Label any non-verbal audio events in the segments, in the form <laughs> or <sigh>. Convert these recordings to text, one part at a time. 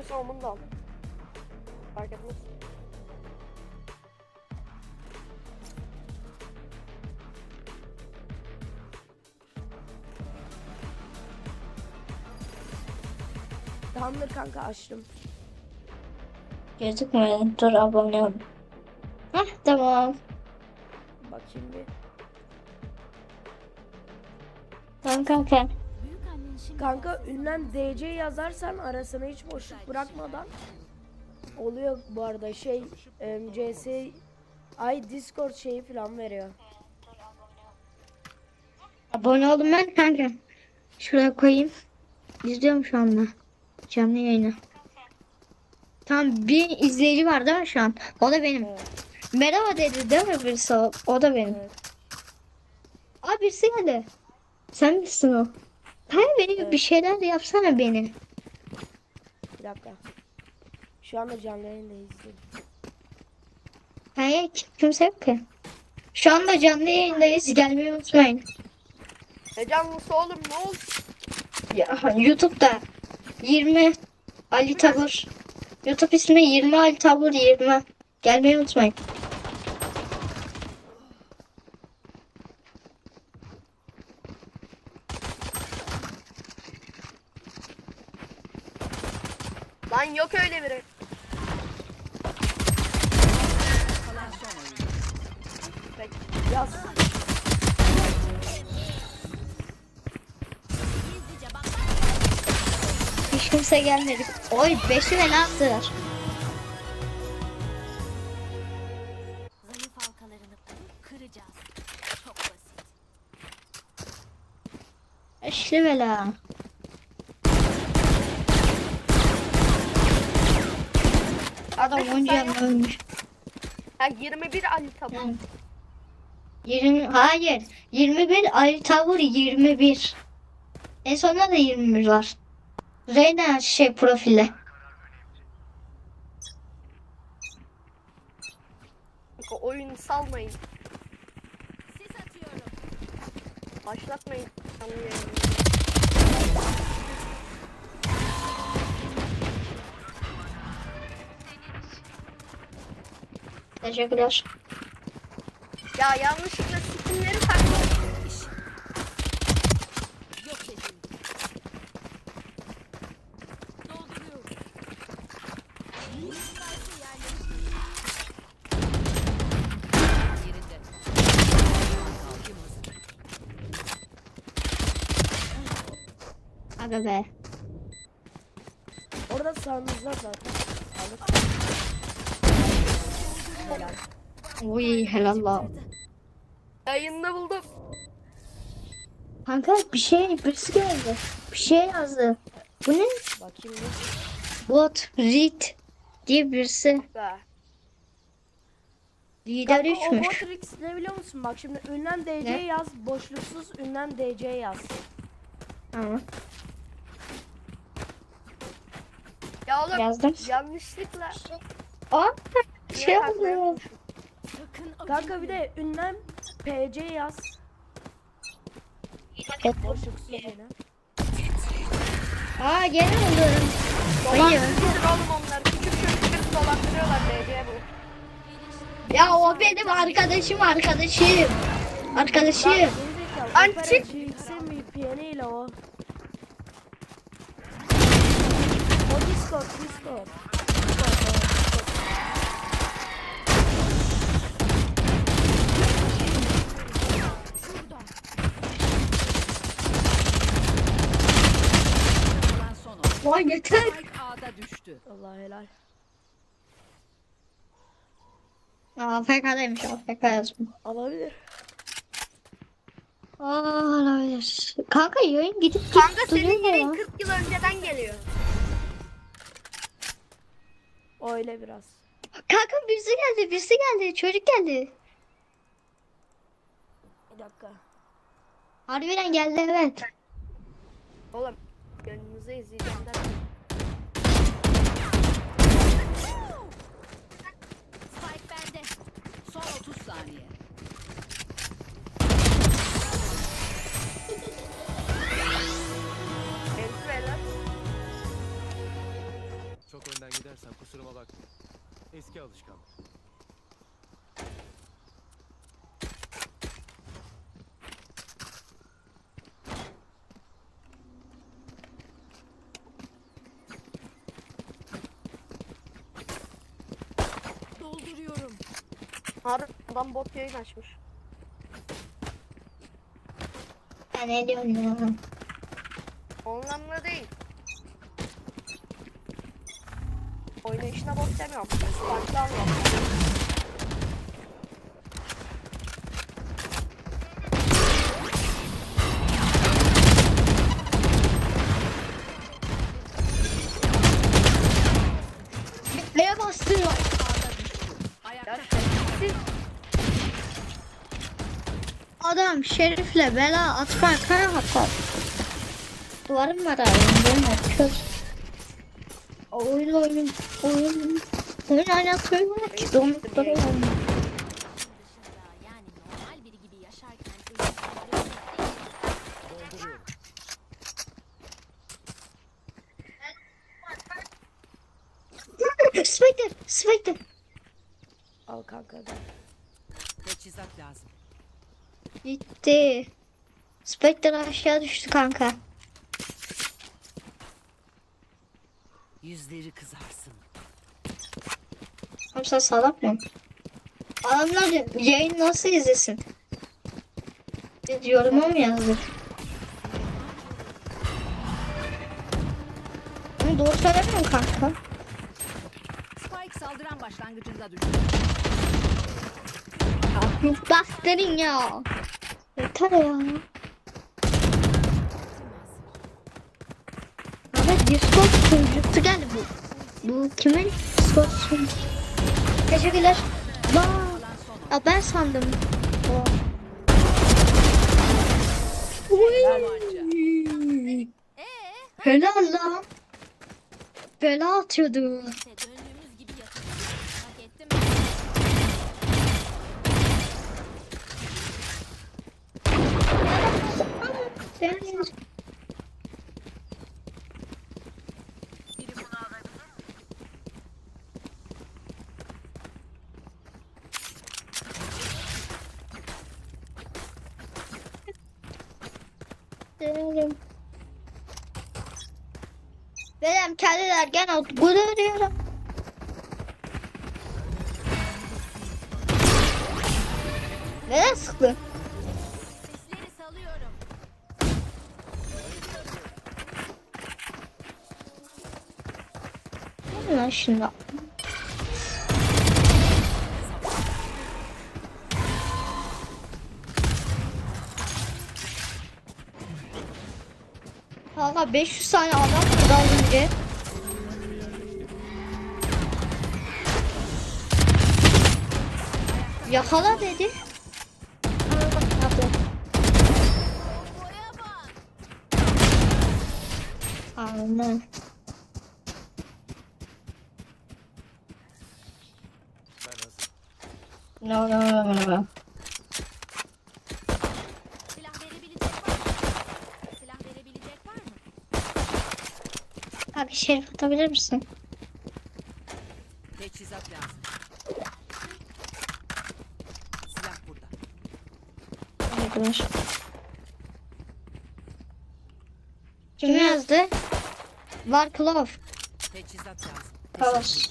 İstiyorsan onu da al. Fark etmez. Tamamdır kanka açtım. Gözükmüyor. Dur abone ol. Heh tamam. Bakayım bir. Tamam kanka. Kanka ünlem DC yazarsan arasına hiç boşluk bırakmadan oluyor bu arada şey CS ay Discord şeyi falan veriyor. Abone oldum ben kanka. Şuraya koyayım. İzliyorum şu anda. Canlı yayını. Tamam bir izleyici var değil mi şu an? O da benim. Evet. Merhaba dedi değil mi birisi o? O da benim. Evet. Aa birisi geldi. Sen misin o? Hayır beni Evet. bir şeyler yapsana beni. Bir dakika. Şu anda canlı yayındayız. Hayır kim- kimse yok ki. Şu anda canlı yayındayız. Gelmeyi unutmayın. Ne canlısı oğlum ne oldu? Ya, YouTube'da 20 Ali Tabur. YouTube ismi 20 Ali Tabur 20. Gelmeyi unutmayın. Lan yok öyle biri. Peki. Yaz. Hiç kimse gelmedi. Oy 5'i ve attılar. Zayıf halkalarını kıracağız. Çok basit. Bela. Adam onca ölmüş. Ha 21 Ali tabu. Yani 20 hayır 21 Ali Tavur 21. En sonunda da 21 var. Reyna şey profili. Kanka oyunu salmayın. Başlatmayın. Canlı Teşekkürler. Ya yanlışlıkla skinleri taktım. Yok edildi. Dolduruyorum. Spike'ı yerleştir. Yerinde. Kalkın hazır. Aga be. Orada sağımızda zaten. Alıp. Uy helal la. Yayında buldum. Kanka bir şey birisi geldi. Bir şey yazdı. Bu ne? Bakayım bir. Bot read diye birisi. Be. Lider Kanka o 3'müş. Botrix ne biliyor musun? Bak şimdi ünlem DC Ne? yaz. Boşluksuz ünlem DC yaz. Tamam. Ya oğlum Yazdım. yanlışlıkla. Aa niye şey takmayı oldu. unutmuşum? Sakın Kanka bir de ünlem PC yaz. Evet. Boşluksuz yine. Aa gene oldu. Hayır. Dolandırıcıdır oğlum onlar. Küçük çocukları dolandırıyorlar DC bu. Ya o benim arkadaşım arkadaşım. Arkadaşım. Lan o. O Discord, Discord. Vay yeter. Spike A'da düştü. Allah helal. Aa FK'daymış AFK yazmış. Alabilir. Aa olabilir. Kanka yayın gidip gidip Kanka senin duruyor ya. yerin 40 yıl önceden geliyor. Öyle biraz. Kanka birisi geldi birisi geldi çocuk geldi. Bir dakika. Harbiden geldi evet. Oğlum gönlünüze izleyeceğim. Spike bende. Son 30 saniye. Entry beyler. edersen kusuruma bakma. Eski alışkanlık. Dolduruyorum. Harbi adam bot yayın açmış. Ya ne diyorsun ya? O anlamda değil. Oynayışına bot demiyorum. Farklı anlamda. Şerifle bela atma kara atar. Duvarım var abi. Böyle kız. Oyun oyun oyun oyun oynatmıyor ki donuk duruyor. yani normal biri gibi yaşarken Dolduruyorum. Spectre, Spectre. Al kanka gel. Teçhizat lazım. Gitti. Spectre aşağı düştü kanka. Yüzleri kızarsın. Oğlum sen salak mı? Adamlar yayın nasıl izlesin? Yoruma mı yazdık? Doğru söylemiyorum kanka. Spike saldıran başlangıcında düştü. Bastırın ya. Yeter ya. Abi Discord sunucusu geldi bu. Bu kimin Discord sunucusu? Teşekkürler. Vaa. Ya ben sandım. Uy. Helal lan. Bela atıyordu. Denelim. Benim kendiler gene gurur diyorum. Neden sıktın? Lan şimdi? Valla 500 tane adam burada önce. Yakala dedi. Anladım. Ben hazırım. No. Silah verebilecek var mı? Silah verebilecek var mı? Abi şerif atabilir misin? Teçhizat lazım. Silah burada. Arkadaş. Kim yazdı? Var Klov. Teçhizat lazım. Kaos.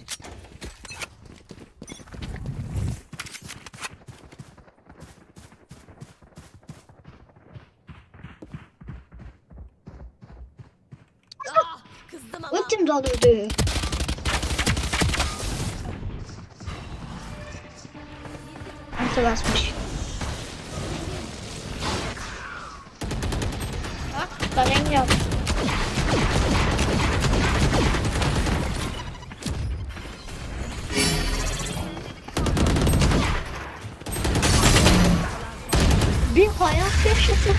Ah, kızdım doluydu. Nasıl basmış? Bak, ben yap. Bir hayat yaşadım.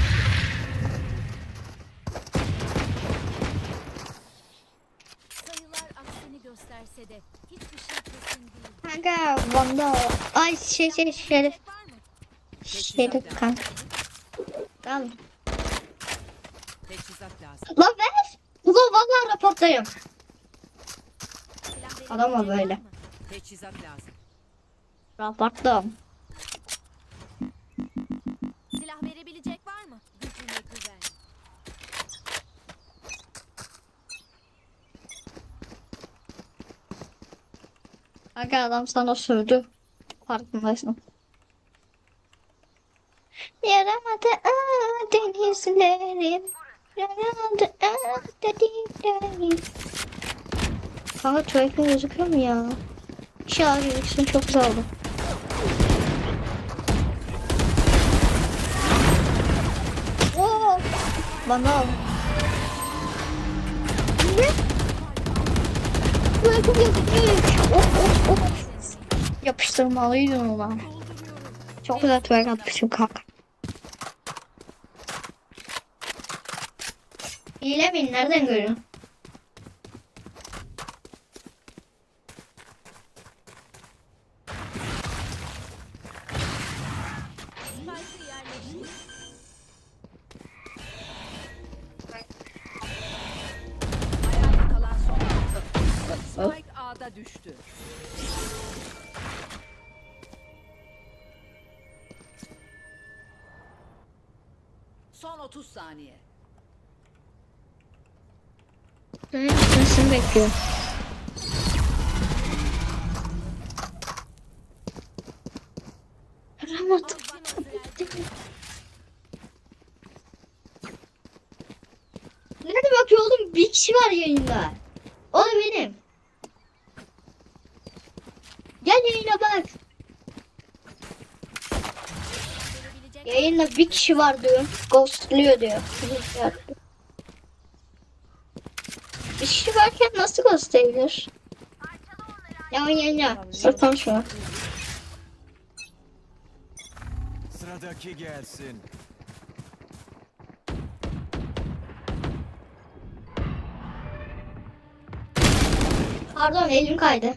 Kanka Van'da ay şey şey şerif şerif kanka. Tamam. Lan ver. Ulan vallahi raportlayım. Silah Adama böyle. Teçhizat lazım. Raportum. Aga adam sana sövdü. Farkındaysın. Yaramadı ah denizlerim. Yaramadı ah denizlerim. Kanka tuvaletine gözüküyor mu ya? İkisini çok güzel oldu. Oo, bana al. Tuvalete gözüküyor. Of of. Yapıştırmalıydın ulan. Çok güzel tuvalet atmışım kanka. Hile mi? Nereden görüyorsun? Düştü. Son 30 saniye. Dönüp gitmesini bekliyor. Aramadım. Nerede bakıyor oğlum? Bir kişi var yayında. O da benim. Gel yayına bak. Verebilecek Yayında bir kişi var diyor. Ghostluyor diyor. Bir kişi varken nasıl ghostlayabilir? Ya yayına. Sırf konuşma. Sıradaki gelsin. Pardon elim kaydı.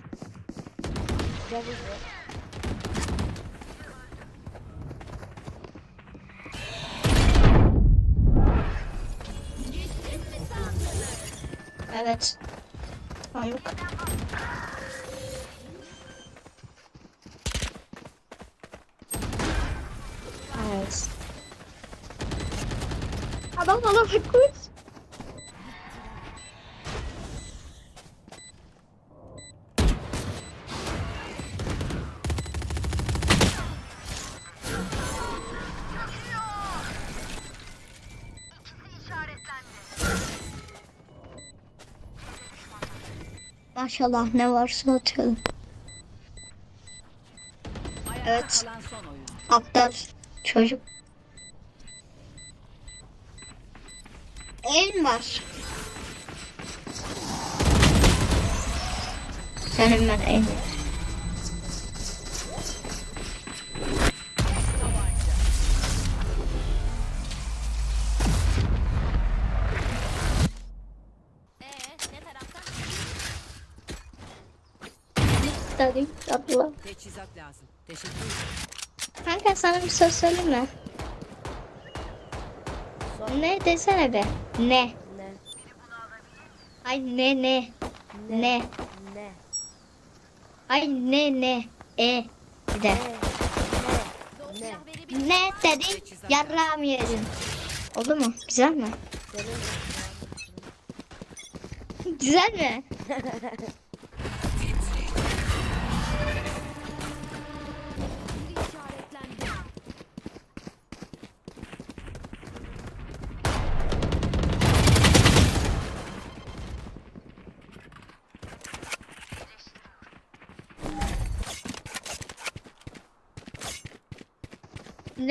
Evet. Pamuk. Evet. Adam bana bakmış. Maşallah ne varsa atıyorum. Evet. Aptal çocuk. El var. Senin ben el. Abla. Teçhizat lazım. Teşekkür ederim. Kanka sana bir söz söyleyeyim mi? Ne desene be. Ne? Ne? Ay ne ne. Ne. Ne? Ay ne ne. E. Bir de. Ne? Ne? Ne dedin? Yarrağımı yedin. Oldu mu? Güzel mi? Güzel mi? <laughs>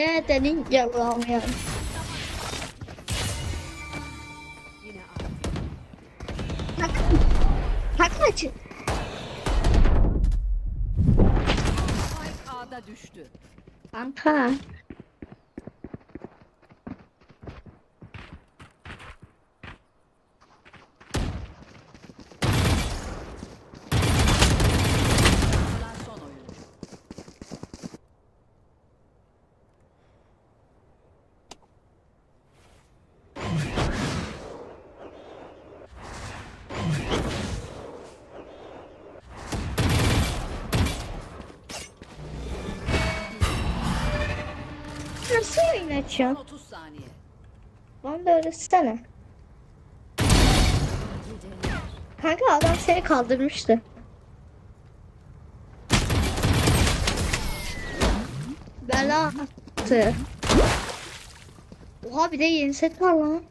Ne dedin? A. Takın. Takın açın. Kanka. Yayın açıyorsun? 30 saniye. Bana da öğretsene. Kanka adam seni kaldırmıştı. Bela attı. Oha bir de yeni set var lan.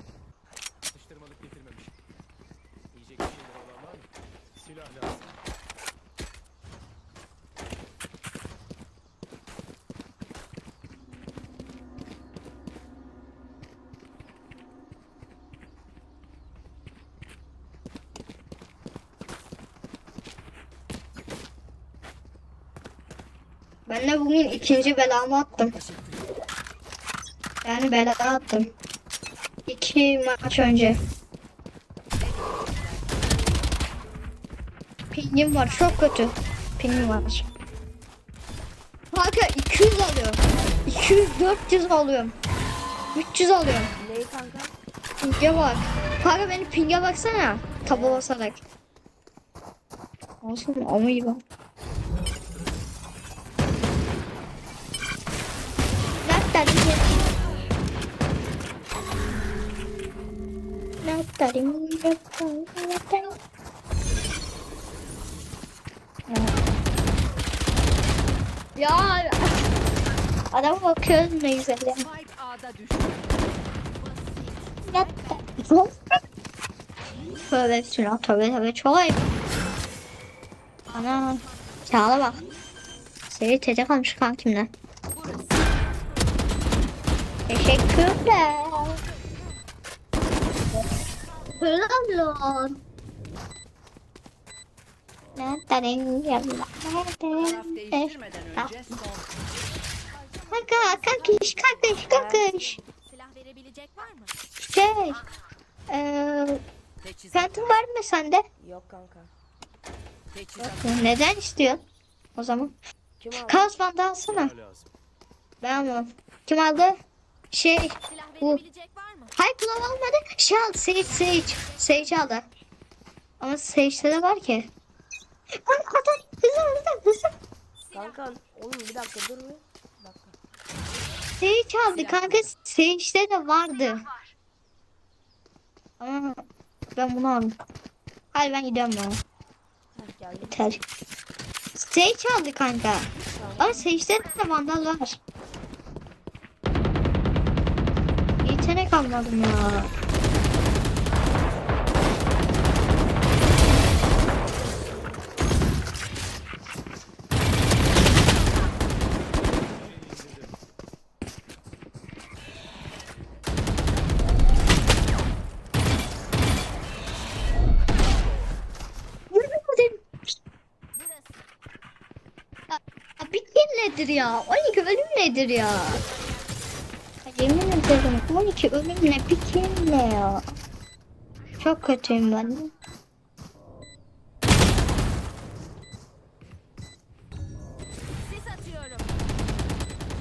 Atıştırmalık getirmemiş. Yiyecek bir şeyler olan var mı? Silah lazım. De bugün ikinci belamı attım. Yani bela attım. İki maç önce. Pingim var çok kötü. Pingim var. Kanka 200 alıyorum. 200 400 alıyorum. 300 alıyorum. Neyi kanka? Pinge bak. Kanka benim pinge baksana. Taba basarak. Olsun ama iyi bak. Ya Adama bakıyoruz ne güzel ya. Düştü. Tövbe bismillah tövbe tövbe çok ayıp. Ana Çağla bak. Seni tete kalmış kankimle. Teşekkürler. Lan. Nereden geldi? Taraf değiştirmeden önce son. Kanka, kankiş, kankiş, kankiş. Silah verebilecek var mı? Şey, eee, Teçhizat Phantom var mı sende? Yok kanka. Teçhizat Neden istiyorsun? O zaman. Kim aldı? Kaos bandı alsana. Lazım. Ben almam. Kim aldı? Şey, Silah Bu. verebilecek var mı? hayır kulağım almadı. Şey aldı, Sage, Sage. Sage aldı. Ama Sage'de de var ki. Ay, adam, hızlı, hızlı, hızlı. Kanka oğlum bir dakika dur bir. Dakika. Sage aldı kanka. Sage'de de vardı. Ama ben bunu aldım. Hayır ben gidiyorum ya. Yeter. Sage aldı kanka. Ama Sage'de de vandal var. Almadım ya. Nedir ya? 12 ölüm nedir ya? Ederim 12 ölüm ne? Bitkin ne ya? Çok kötüyüm ben.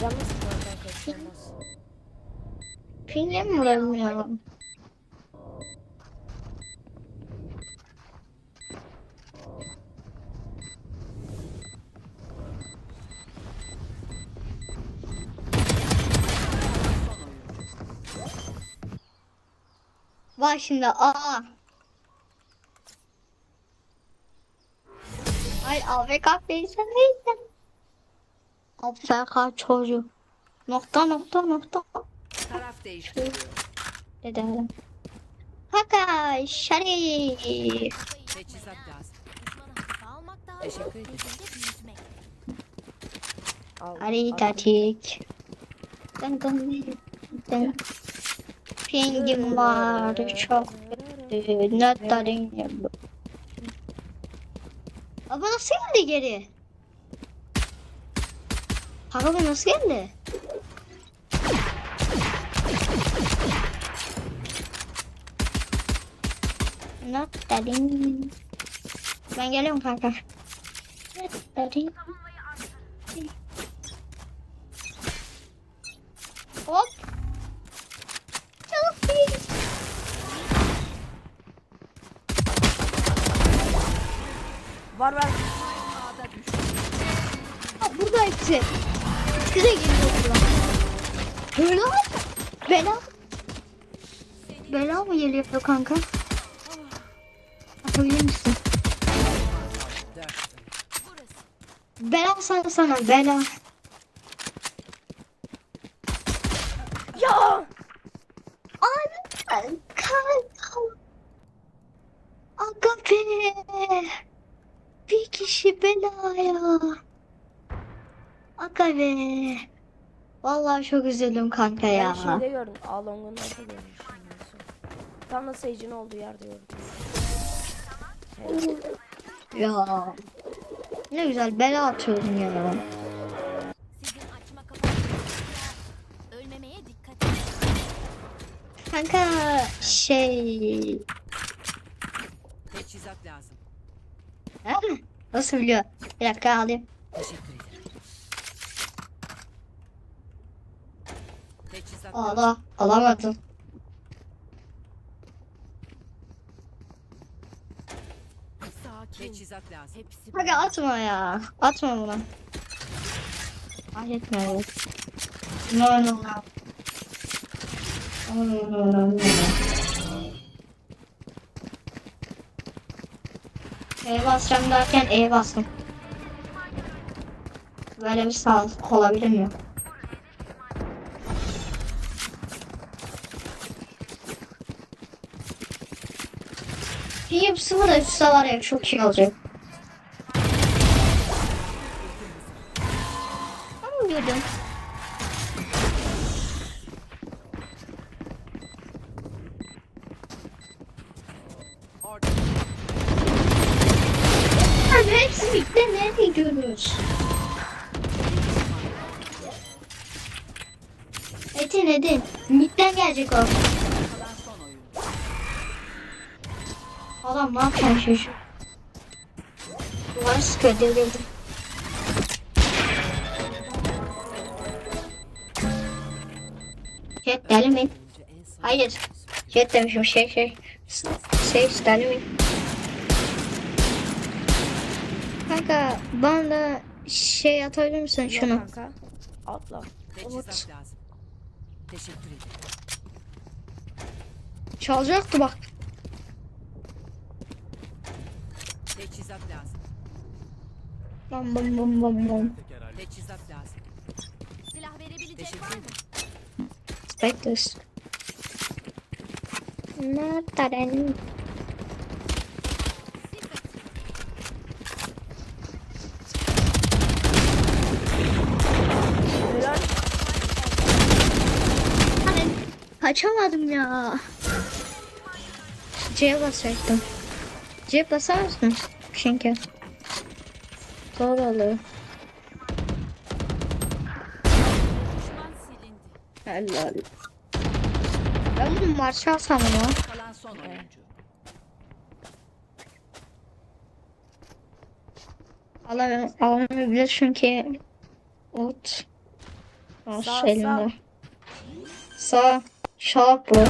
Olmaz. Pinle mi vuramıyorum? Var şimdi aa. Ay AFK değilsen neyse. AFK çocuk. Nokta nokta nokta. taraf değiştiriyor. Dedim. Haka şerif. Teçhizat lazım. Teşekkür ederim. Al. Haritatik. Dın dın dın. Pingim var çok kötü. Notların yapı. Ama nasıl geldi geri? Bu nasıl geldi? Notların. Ben geliyorum kanka. Notların. Hop. Geliyor kanka? Atabilir misin? Bela sana sana bela. Ya! Abi kanka. Aga be. Bir kişi belaya. Aga be. Vallahi çok üzüldüm kanka Ben ya. şeyde gördüm. Along'un orada görmüştüm. en son. Tam da Sage'in olduğu yerde gördüm. Ya. Ne güzel bela atıyorum ya. Sizin açma kapatmanız Ölmemeye dikkat edin. Kanka şey. Teçhizat lazım. Ha? Nasıl biliyor? Bir dakika alayım. Teşekkür ederim. Teçhizat lazım. Allah alamadım. Teçhizat lazım. Hepsi Kanka atma ya. Atma bunu. Halletme evet. No no no. No no no no no. E basacağım derken E bastım. Böyle bir sağlık olabilir mi? Bir sıfır üstte var ya çok iyi olacak. Tamam gördüm. Abi hepsi bitti. Nereye gidiyoruz? Edin edin. Midden gelecek o. Kalan son oyun. Adam ne yapıyor şu şu? Duvar sıkıyor delirdim. Jet deli mi? Hayır. Jet demişim şey şey. Şey deli mi? Kanka bana da şey atabilir misin Yok şunu? kanka. Atla. Lazım. Teşekkür ederim. Çalacaktı bak. Teçhizat lazım. Bam bam bam bam bam. Teçhizat lazım. silah verebilecek Teşekkür var mı? Spectres. Ne. Ay, Kaçamadım ya. C'ye basacaktım. C basar mısın? Düşman silindi. Helal. Ben bunu marşa alsam bunu. Kalan son oyuncu. Alamayabilir çünkü. Ot. Sağ, Sağ, sağ. elinde. Sağ. Sağ bu.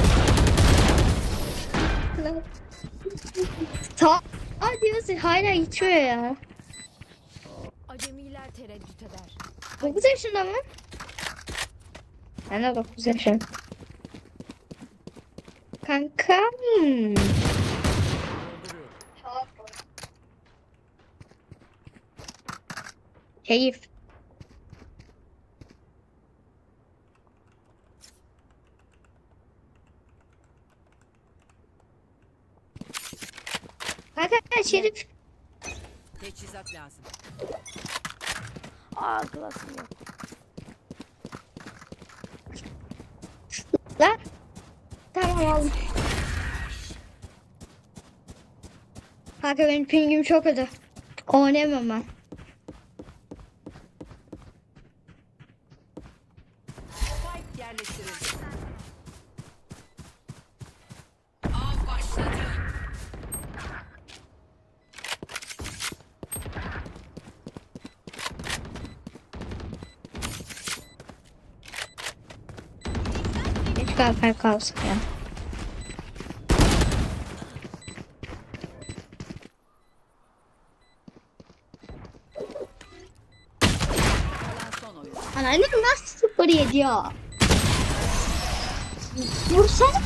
Sağ. Aa diyorsun hala içiyor ya. Acemiler tereddüt eder. 9 yaşında mı? Ben de 9 yaşındayım. Kankam. Dolduruyorum. Keyif. Kanka Şerif. Teçhizat lazım. Aa klasım yok. Lan. Tamam aldım. Kanka benim pingim çok kötü. Oynayamam ben. Spike yerleştirildi. Av başladı. Kalper kalsın ya. Anneannem nasıl sıfır yedi ya? Vursana.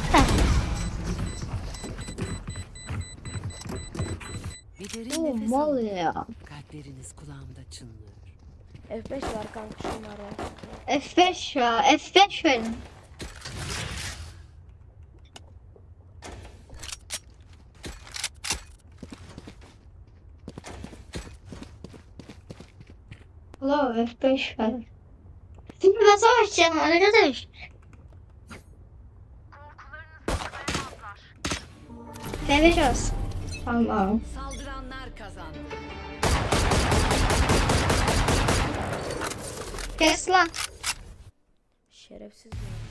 Bir derin Oo, nefes mal alın. ya. Kalpleriniz kulağımda çınlıyor. F5 var kanka şunlara. F5 ya. F5 verin. Hello F5 ver. Şimdi ben savaşacağım arkadaş. F5 olsun. Tamam. Saldıranlar kazandı. Kes lan. Şerefsiz ya.